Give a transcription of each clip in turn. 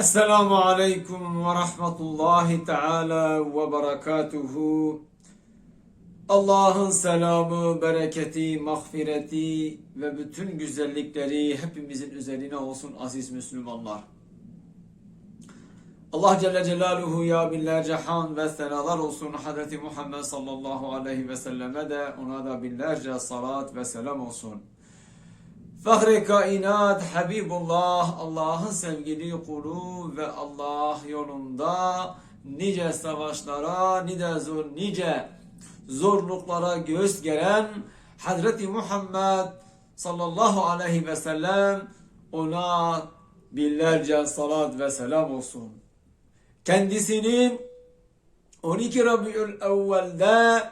Esselamu Aleyküm ve Rahmetullahi Teala ve Berekatuhu. Allah'ın selamı, bereketi, mağfireti ve bütün güzellikleri hepimizin üzerine olsun aziz Müslümanlar. Allah Celle Celaluhu ya binlerce han ve senalar olsun Hazreti Muhammed sallallahu aleyhi ve selleme de ona da binlerce salat ve selam olsun. Fahri kainat Habibullah Allah'ın sevgili kulu ve Allah yolunda nice savaşlara nice zor nice zorluklara göğüs geren Hazreti Muhammed sallallahu aleyhi ve sellem ona binlerce salat ve selam olsun. Kendisinin 12 Rabiül Evvel'de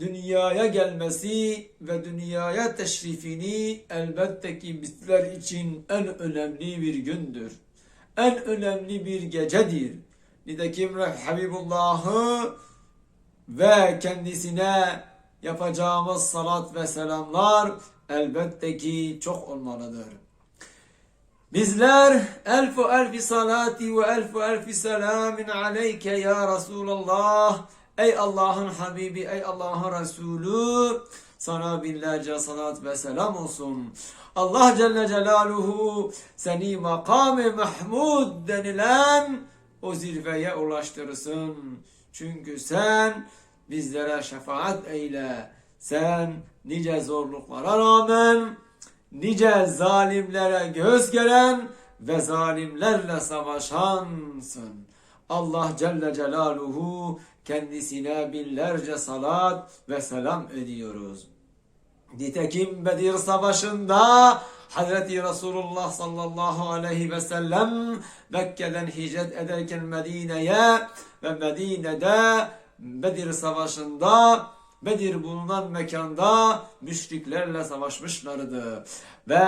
dünyaya gelmesi ve dünyaya teşrifini elbette ki bizler için en önemli bir gündür. En önemli bir gecedir. Nitekim Habibullah'ı ve kendisine yapacağımız salat ve selamlar elbette ki çok olmalıdır. Bizler elfu elfi salati ve elfu elfi selamin aleyke ya Resulallah. Ey Allah'ın Habibi, ey Allah'ın Resulü, sana binlerce salat ve selam olsun. Allah Celle Celaluhu seni makamı Mahmud denilen o zirveye ulaştırsın. Çünkü sen bizlere şefaat eyle. Sen nice zorluklara rağmen nice zalimlere göz geren ve zalimlerle savaşansın. Allah Celle Celaluhu kendisine binlerce salat ve selam ediyoruz. Nitekim Bedir Savaşı'nda Hazreti Resulullah sallallahu aleyhi ve sellem Mekke'den hicret ederken Medine'ye ve Medine'de Bedir Savaşı'nda Bedir bulunan mekanda müşriklerle savaşmışlardı. Ve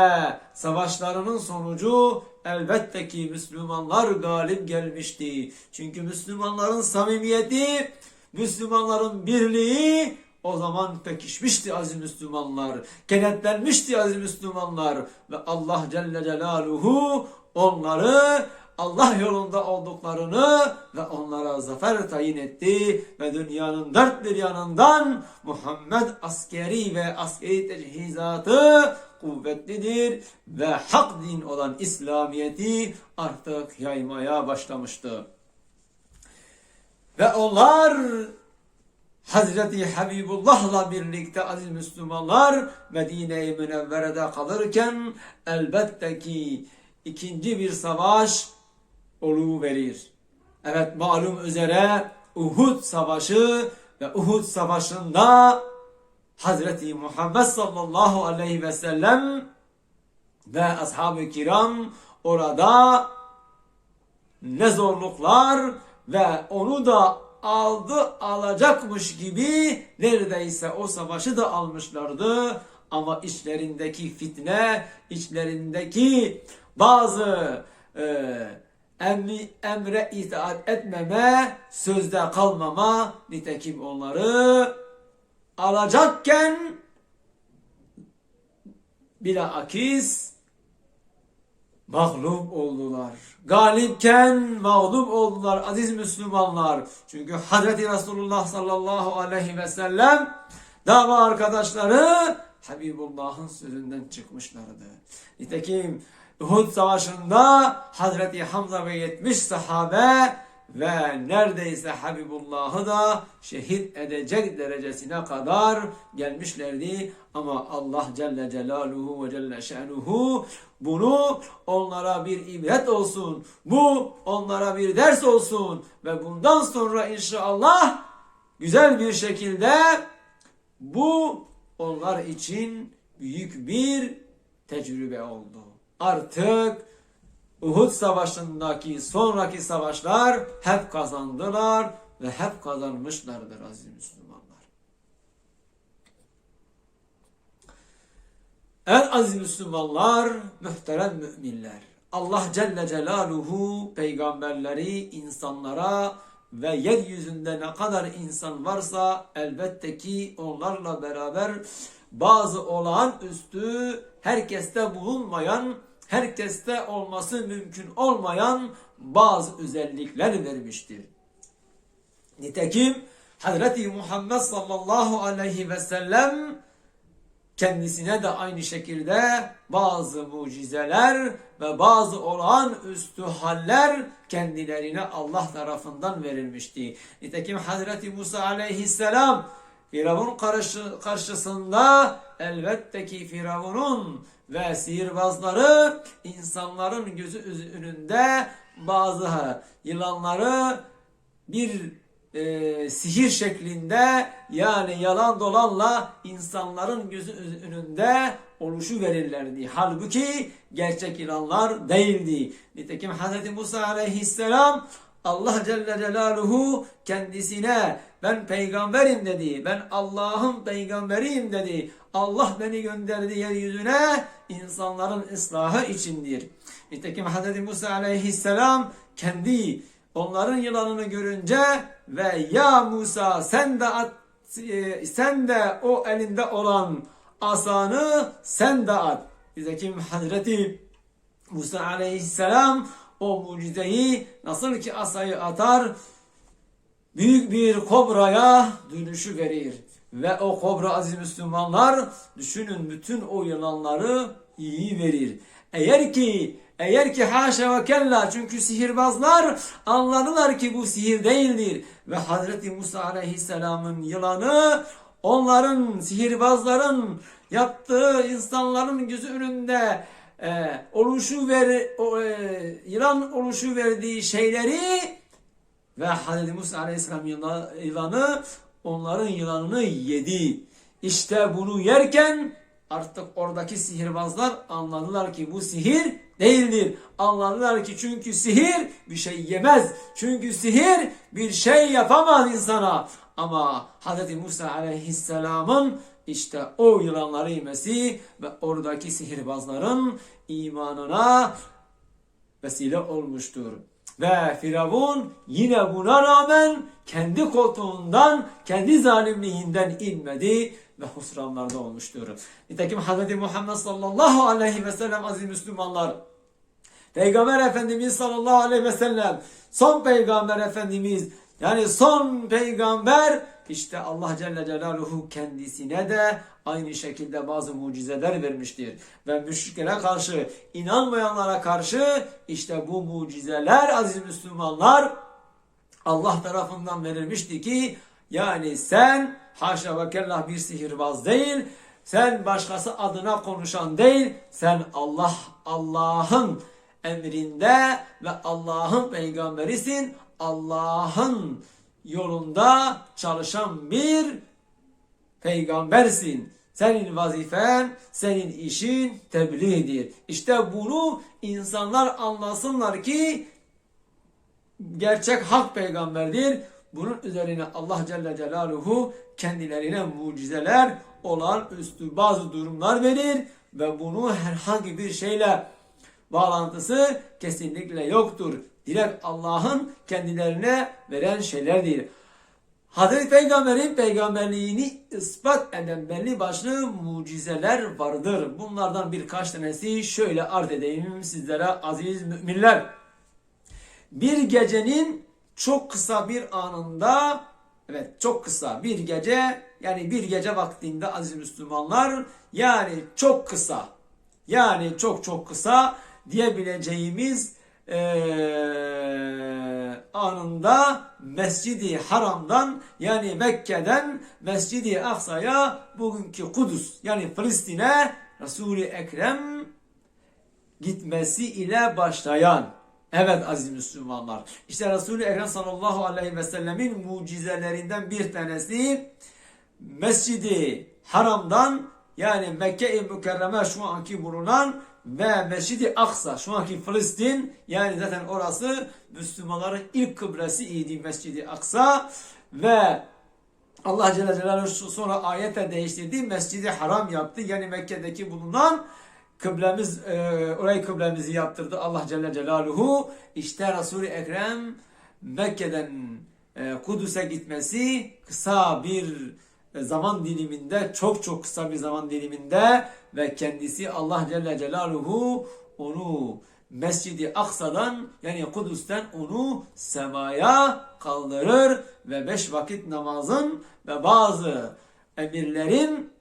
savaşlarının sonucu elbette ki Müslümanlar galip gelmişti. Çünkü Müslümanların samimiyeti, Müslümanların birliği o zaman pekişmişti aziz Müslümanlar. Kenetlenmişti aziz Müslümanlar. Ve Allah Celle Celaluhu onları Allah yolunda olduklarını ve onlara zafer tayin etti ve dünyanın dört bir yanından Muhammed askeri ve askeri teçhizatı kuvvetlidir ve hak din olan İslamiyeti artık yaymaya başlamıştı. Ve onlar Hazreti Habibullah'la birlikte aziz Müslümanlar Medine-i Münevvere'de kalırken elbette ki ikinci bir savaş verir. Evet malum üzere Uhud Savaşı ve Uhud Savaşı'nda Hazreti Muhammed sallallahu aleyhi ve sellem ve ashab-ı kiram orada ne zorluklar ve onu da aldı alacakmış gibi neredeyse o savaşı da almışlardı. Ama içlerindeki fitne, içlerindeki bazı e, emri, emre itaat etmeme, sözde kalmama, nitekim onları alacakken bilakis mağlup oldular. Galipken mağlup oldular aziz Müslümanlar. Çünkü Hazreti Resulullah sallallahu aleyhi ve sellem dava arkadaşları Habibullah'ın sözünden çıkmışlardı. Nitekim Uhud Savaşı'nda Hazreti Hamza ve 70 sahabe ve neredeyse Habibullah'ı da şehit edecek derecesine kadar gelmişlerdi. Ama Allah Celle Celaluhu ve Celle Şenuhu bunu onlara bir ibret olsun. Bu onlara bir ders olsun. Ve bundan sonra inşallah güzel bir şekilde bu onlar için büyük bir tecrübe oldu. Artık Uhud Savaşı'ndaki sonraki savaşlar hep kazandılar ve hep kazanmışlardır aziz Müslümanlar. En aziz Müslümanlar, muhterem müminler. Allah Celle Celaluhu peygamberleri insanlara ve yeryüzünde ne kadar insan varsa elbette ki onlarla beraber bazı olağanüstü herkeste bulunmayan herkeste olması mümkün olmayan bazı özellikler vermiştir. Nitekim Hazreti Muhammed sallallahu aleyhi ve sellem kendisine de aynı şekilde bazı mucizeler ve bazı olağanüstü haller kendilerine Allah tarafından verilmişti. Nitekim Hazreti Musa aleyhisselam Firavun karşı, karşısında elbette ki Firavun'un ve sihirbazları insanların gözü önünde bazı yılanları bir e, sihir şeklinde yani yalan dolanla insanların gözü önünde oluşu verirlerdi. Halbuki gerçek ilanlar değildi. Nitekim Hz. Musa aleyhisselam Allah Celle Celaluhu kendisine ben peygamberim dedi. Ben Allah'ın peygamberiyim dedi. Allah beni gönderdi yeryüzüne insanların ıslahı içindir. Nitekim Hz. Musa aleyhisselam kendi onların yılanını görünce ve ya Musa sen de at, e, sen de o elinde olan asanı sen de at. Nitekim Hazreti Musa aleyhisselam o mucizeyi nasıl ki asayı atar büyük bir kobraya dönüşü verir. Ve o kobra aziz Müslümanlar düşünün bütün o yılanları iyi verir. Eğer ki eğer ki haşa ve kella çünkü sihirbazlar anladılar ki bu sihir değildir. Ve Hazreti Musa aleyhisselamın yılanı onların sihirbazların yaptığı insanların gözü önünde e, oluşu ver o, e, yılan oluşu verdiği şeyleri ve Hazreti Musa aleyhisselam yılanı onların yılanını yedi. İşte bunu yerken artık oradaki sihirbazlar anladılar ki bu sihir değildir. Anladılar ki çünkü sihir bir şey yemez. Çünkü sihir bir şey yapamaz insana. Ama Hz. Musa aleyhisselamın işte o yılanları yemesi ve oradaki sihirbazların imanına vesile olmuştur. Ve Firavun yine buna rağmen kendi koltuğundan, kendi zalimliğinden inmedi ve husranlarda olmuştur. Nitekim Hz. Muhammed sallallahu aleyhi ve sellem aziz Müslümanlar Peygamber Efendimiz sallallahu aleyhi ve sellem son peygamber Efendimiz yani son peygamber işte Allah Celle Celaluhu kendisine de aynı şekilde bazı mucizeler vermiştir. Ve müşriklere karşı, inanmayanlara karşı işte bu mucizeler aziz Müslümanlar Allah tarafından verilmişti ki yani sen haşa ve kellah bir sihirbaz değil, sen başkası adına konuşan değil, sen Allah Allah'ın emrinde ve Allah'ın peygamberisin. Allah'ın yolunda çalışan bir peygambersin. Senin vazifen, senin işin tebliğdir. İşte bunu insanlar anlasınlar ki gerçek hak peygamberdir. Bunun üzerine Allah Celle Celaluhu kendilerine mucizeler olan üstü bazı durumlar verir ve bunu herhangi bir şeyle bağlantısı kesinlikle yoktur. Direkt Allah'ın kendilerine veren şeylerdir. Hazreti Peygamber'in peygamberliğini ispat eden belli başlı mucizeler vardır. Bunlardan birkaç tanesi şöyle arz edeyim sizlere aziz müminler. Bir gecenin çok kısa bir anında evet çok kısa bir gece yani bir gece vaktinde aziz Müslümanlar yani çok kısa yani çok çok kısa diyebileceğimiz e, anında Mescidi Haram'dan yani Mekke'den Mescidi Aksa'ya bugünkü Kudüs yani Filistin'e Resul-i Ekrem gitmesi ile başlayan Evet aziz Müslümanlar. İşte Resul-i Ekrem sallallahu aleyhi ve sellemin mucizelerinden bir tanesi Mescidi Haram'dan yani Mekke-i Mükerreme şu anki bulunan ve Mescid-i Aksa. Şu anki Filistin yani zaten orası Müslümanların ilk kıblesi idi Mescid-i Aksa. Ve Allah Celle Celaluhu sonra ayete değiştirdi Mescid-i Haram yaptı. Yani Mekke'deki bulunan kıblemiz e, orayı kıblemizi yaptırdı Allah Celle Celaluhu. İşte Resul-i Ekrem Mekke'den e, Kudüs'e gitmesi kısa bir zaman diliminde çok çok kısa bir zaman diliminde ve kendisi Allah Celle Celaluhu onu Mescid-i Aksa'dan yani Kudüs'ten onu semaya kaldırır ve beş vakit namazın ve bazı emirlerin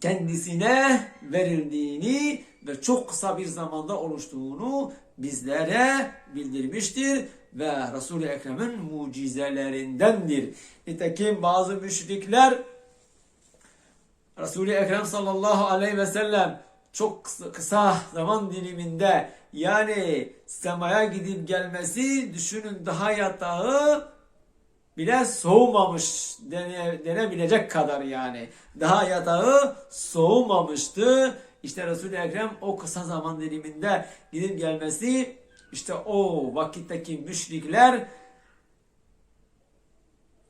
kendisine verildiğini ve çok kısa bir zamanda oluştuğunu bizlere bildirmiştir ve Resul-i Ekrem'in mucizelerindendir. Nitekim bazı müşrikler Resul-i Ekrem sallallahu aleyhi ve sellem çok kısa, zaman diliminde yani semaya gidip gelmesi düşünün daha yatağı bile soğumamış dene, denebilecek kadar yani. Daha yatağı soğumamıştı. İşte Resul-i Ekrem o kısa zaman diliminde gidip gelmesi işte o vakitteki müşrikler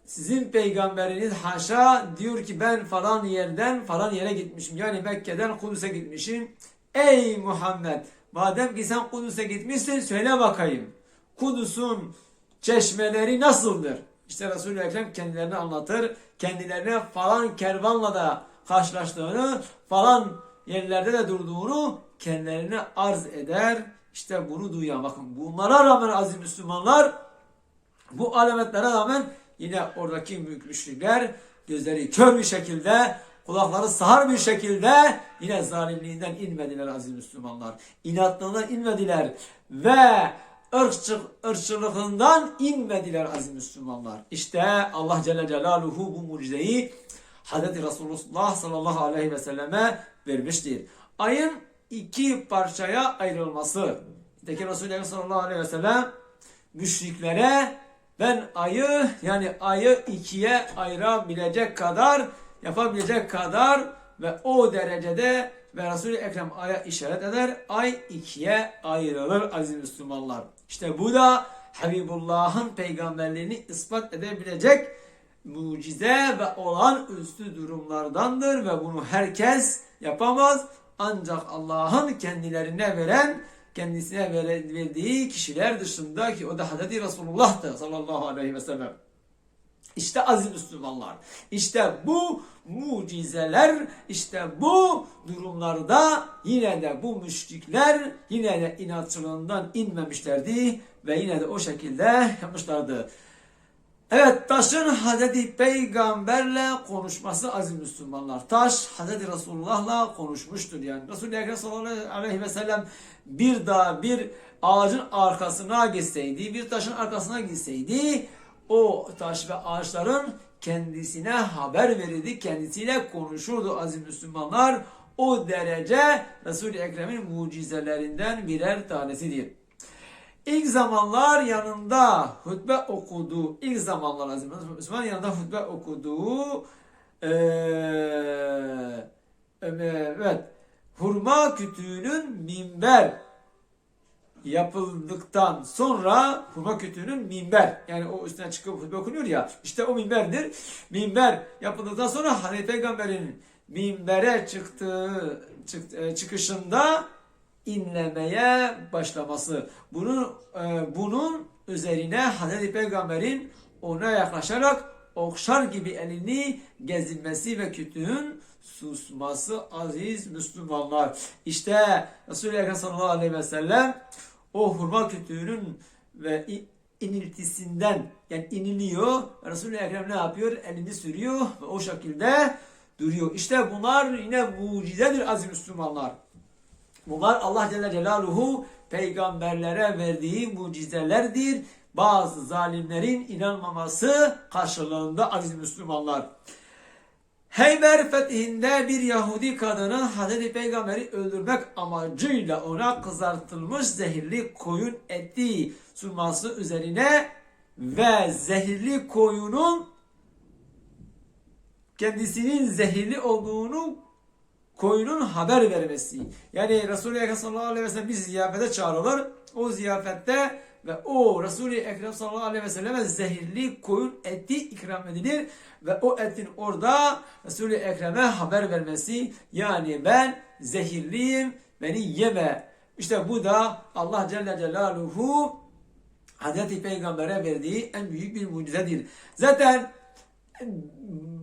sizin peygamberiniz haşa diyor ki ben falan yerden falan yere gitmişim. Yani Mekke'den Kudüs'e gitmişim. Ey Muhammed madem ki sen Kudüs'e gitmişsin söyle bakayım. Kudüs'ün çeşmeleri nasıldır? İşte Resul-i Ekrem kendilerine anlatır. Kendilerine falan kervanla da karşılaştığını, falan yerlerde de durduğunu kendilerine arz eder. İşte bunu duyan bakın bunlara rağmen aziz Müslümanlar bu alametlere rağmen yine oradaki müşrikler gözleri kör bir şekilde kulakları sağır bir şekilde yine zalimliğinden inmediler aziz Müslümanlar. İnatlığından inmediler ve ırkçı, ırkçılığından inmediler aziz Müslümanlar. İşte Allah Celle Celaluhu bu mucizeyi Hazreti Resulullah sallallahu aleyhi ve selleme vermiştir. Ayın iki parçaya ayrılması. Nitekim Resulullah sallallahu aleyhi ve sellem müşriklere ben ayı yani ayı ikiye ayırabilecek kadar yapabilecek kadar ve o derecede ve Resul-i Ekrem aya işaret eder. Ay ikiye ayrılır aziz Müslümanlar. İşte bu da Habibullah'ın peygamberliğini ispat edebilecek mucize ve olan üstü durumlardandır ve bunu herkes yapamaz. Ancak Allah'ın kendilerine veren kendisine verdiği kişiler dışında ki o da Hazreti Resulullah'tı sallallahu aleyhi ve sellem. İşte aziz Müslümanlar. İşte bu mucizeler, işte bu durumlarda yine de bu müşrikler yine de inatçılığından inmemişlerdi ve yine de o şekilde yapmışlardı. Evet taşın Hazreti Peygamberle konuşması aziz Müslümanlar. Taş Hazreti Resulullah'la konuşmuştur yani. Ekrem sallallahu aleyhi ve sellem bir daha bir ağacın arkasına gitseydi, bir taşın arkasına gitseydi o taş ve ağaçların kendisine haber verirdi, kendisiyle konuşurdu aziz Müslümanlar. O derece Resul-i Ekrem'in mucizelerinden birer tanesidir. İlk zamanlar yanında hutbe okuduğu, ilk zamanlar aziz Müslüman yanında hutbe okuduğu ee, evet. Hurma kütüğünün minber yapıldıktan sonra hurma kütüğünün minber yani o üstüne çıkıp hutbe okunuyor ya işte o minberdir. Minber yapıldıktan sonra Hazreti Peygamber'in minbere çıktığı çık, çıkışında inlemeye başlaması. Bunun e, bunun üzerine Hazreti Peygamber'in ona yaklaşarak okşar gibi elini gezinmesi ve kütüğün susması aziz Müslümanlar. İşte Resulü Ekrem sallallahu aleyhi ve sellem o hurma kütüğünün ve iniltisinden yani iniliyor. Resulü Ekrem ne yapıyor? Elini sürüyor ve o şekilde duruyor. İşte bunlar yine mucizedir aziz Müslümanlar. Bunlar Allah Celle Celaluhu peygamberlere verdiği mucizelerdir. Bazı zalimlerin inanmaması karşılığında aziz Müslümanlar. Heyber fethinde bir Yahudi kadının Hazreti Peygamber'i öldürmek amacıyla ona kızartılmış zehirli koyun eti sunması üzerine ve zehirli koyunun kendisinin zehirli olduğunu koyunun haber vermesi. Yani Resulü Ekrem sallallahu aleyhi ve sellem bir ziyafete çağırılır. O ziyafette ve o Resulü Ekrem sallallahu aleyhi ve selleme zehirli koyun eti ikram edilir ve o etin orada Resulü Ekrem'e haber vermesi yani ben zehirliyim beni yeme. İşte bu da Allah Celle Celaluhu Hazreti Peygamber'e verdiği en büyük bir mucizedir. Zaten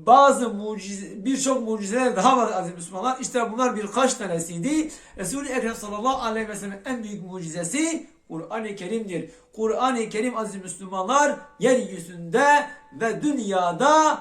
bazı mucize, birçok mucizeler daha var aziz Müslümanlar. İşte bunlar birkaç tanesiydi. Resul-i Ekrem sallallahu aleyhi ve sellem en büyük mucizesi Kur'an-ı Kerim'dir. Kur'an-ı Kerim aziz Müslümanlar yeryüzünde ve dünyada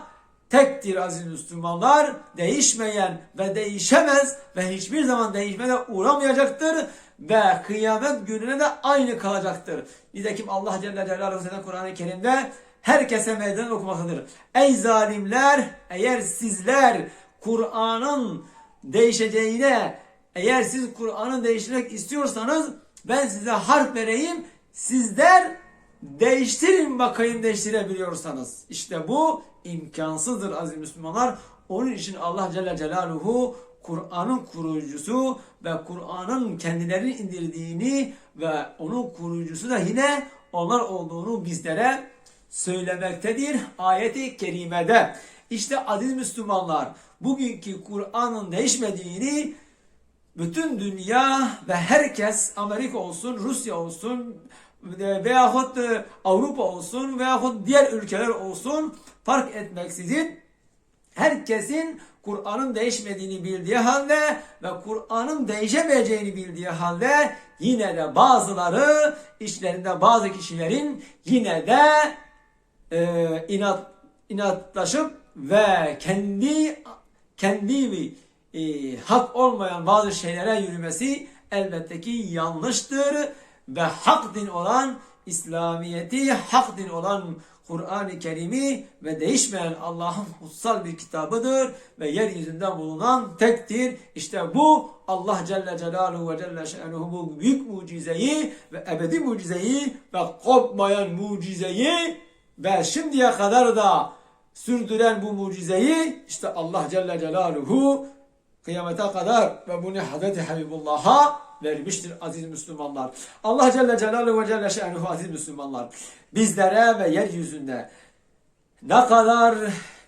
tektir aziz Müslümanlar. Değişmeyen ve değişemez ve hiçbir zaman değişmeye uğramayacaktır ve kıyamet gününe de aynı kalacaktır. Nitekim Allah Celle Celaluhu Kur'an-ı Kerim'de herkese meydan okumaktadır. Ey zalimler eğer sizler Kur'an'ın değişeceğine eğer siz Kur'an'ı değiştirmek istiyorsanız ben size harf vereyim. Sizler değiştirin bakayım değiştirebiliyorsanız. İşte bu imkansızdır aziz Müslümanlar. Onun için Allah Celle Celaluhu Kur'an'ın kurucusu ve Kur'an'ın kendilerini indirdiğini ve onun kurucusu da yine onlar olduğunu bizlere söylemektedir ayeti kerimede. İşte aziz Müslümanlar bugünkü Kur'an'ın değişmediğini bütün dünya ve herkes Amerika olsun, Rusya olsun veyahut e, Avrupa olsun veyahut diğer ülkeler olsun fark etmeksizin herkesin Kur'an'ın değişmediğini bildiği halde ve Kur'an'ın değişemeyeceğini bildiği halde yine de bazıları içlerinde bazı kişilerin yine de e, inat inatlaşıp ve kendi kendi e, hak olmayan bazı şeylere yürümesi elbette ki yanlıştır ve hak din olan İslamiyeti, hak din olan Kur'an-ı Kerim'i ve değişmeyen Allah'ın kutsal bir kitabıdır ve yeryüzünde bulunan tektir. İşte bu Allah Celle Celaluhu ve Celle Şe'nuhu bu büyük mucizeyi ve ebedi mucizeyi ve kopmayan mucizeyi ve şimdiye kadar da sürdüren bu mucizeyi işte Allah Celle Celaluhu kıyamete kadar ve bunu Hazreti Habibullah'a vermiştir aziz Müslümanlar. Allah Celle Celaluhu ve Celle Şe'nuhu aziz Müslümanlar. Bizlere ve yeryüzünde ne kadar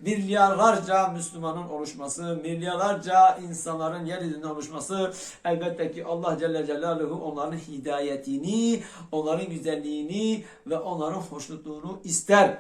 milyarlarca Müslümanın oluşması, milyarlarca insanların yeryüzünde oluşması elbette ki Allah Celle Celaluhu onların hidayetini, onların güzelliğini ve onların hoşnutluğunu ister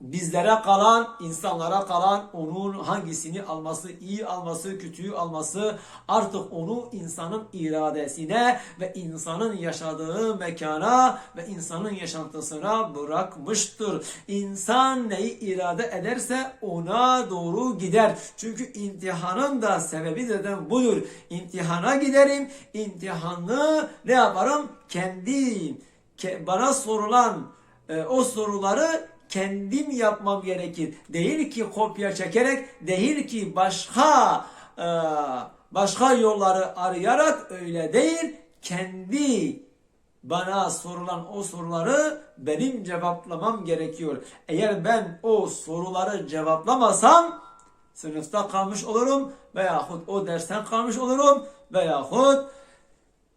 bizlere kalan, insanlara kalan onun hangisini alması, iyi alması, kötüyü alması artık onu insanın iradesine ve insanın yaşadığı mekana ve insanın yaşantısına bırakmıştır. İnsan neyi irade ederse ona doğru gider. Çünkü imtihanın da sebebi zaten budur. İmtihana giderim, imtihanı ne yaparım? Kendi bana sorulan e, o soruları kendim yapmam gerekir. Değil ki kopya çekerek, değil ki başka e, başka yolları arayarak öyle değil. Kendi bana sorulan o soruları benim cevaplamam gerekiyor. Eğer ben o soruları cevaplamasam sınıfta kalmış olurum veyahut o dersten kalmış olurum veyahut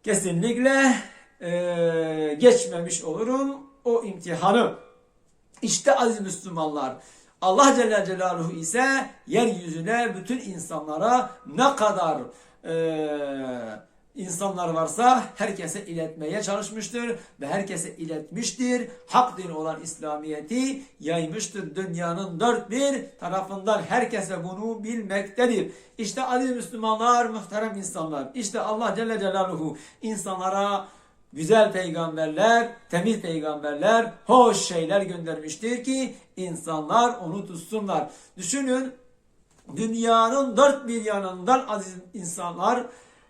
kesinlikle e, geçmemiş olurum o imtihanı. İşte aziz Müslümanlar Allah Celle Celaluhu ise yeryüzüne bütün insanlara ne kadar e, insanlar varsa herkese iletmeye çalışmıştır ve herkese iletmiştir. Hak din olan İslamiyet'i yaymıştır dünyanın dört bir tarafından herkese bunu bilmektedir. İşte aziz Müslümanlar, muhterem insanlar. İşte Allah Celle Celaluhu insanlara güzel peygamberler, temiz peygamberler, hoş şeyler göndermiştir ki insanlar onu tutsunlar. Düşünün dünyanın dört bir yanından aziz insanlar,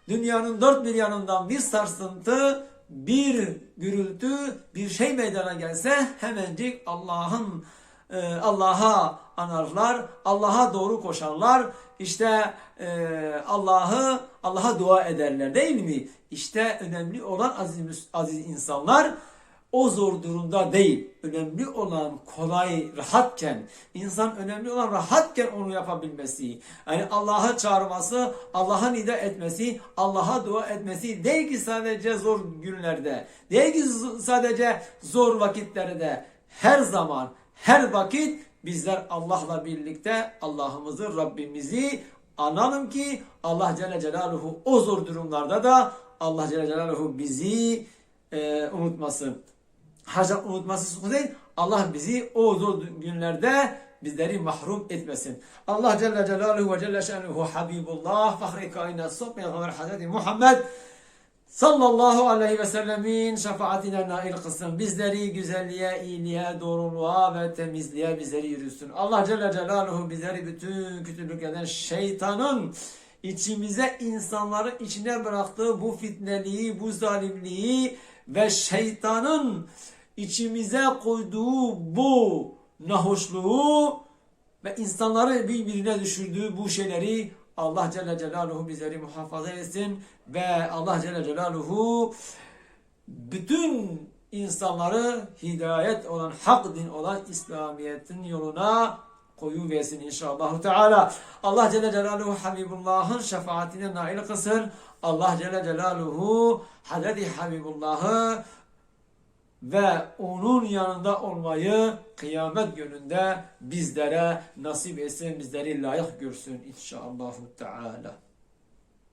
dünyanın dört bir yanından bir sarsıntı, bir gürültü, bir şey meydana gelse hemencik Allah'ın e, Allah'a anarlar, Allah'a doğru koşarlar. İşte e, Allah'ı Allah'a dua ederler değil mi? İşte önemli olan aziz, aziz insanlar o zor durumda değil. Önemli olan kolay, rahatken, insan önemli olan rahatken onu yapabilmesi. Yani Allah'a çağırması, Allah'a nida etmesi, Allah'a dua etmesi değil ki sadece zor günlerde, değil ki sadece zor vakitlerde, her zaman, her vakit bizler Allah'la birlikte Allah'ımızı, Rabbimizi analım ki Allah Celle Celaluhu o zor durumlarda da Allah Celle Celaluhu bizi e, unutmasın. Haşa unutması değil. Allah bizi o zor günlerde bizleri mahrum etmesin. Allah Celle Celaluhu ve Celle Şenuhu Habibullah, Fahri Kainat, Peygamber Hazreti Muhammed sallallahu aleyhi ve sellemin şefaatine nail kılsın. Bizleri güzelliğe, iyiliğe, doğruluğa ve temizliğe bizleri yürüsün. Allah Celle Celaluhu bizleri bütün kötülüklerden şeytanın içimize insanları içine bıraktığı bu fitneliği, bu zalimliği ve şeytanın içimize koyduğu bu nahoşluğu ve insanları birbirine düşürdüğü bu şeyleri Allah Celle Celaluhu bizleri muhafaza etsin ve Allah Celle Celaluhu bütün insanları hidayet olan, hak din olan İslamiyet'in yoluna koyu versin inşallah Teala. Allah Celle Celaluhu Habibullah'ın şefaatine nail kılsın. Allah Celle Celaluhu Hazreti Habibullah'ı ve onun yanında olmayı kıyamet gününde bizlere nasip etsin, bizleri layık görsün inşallah Teala.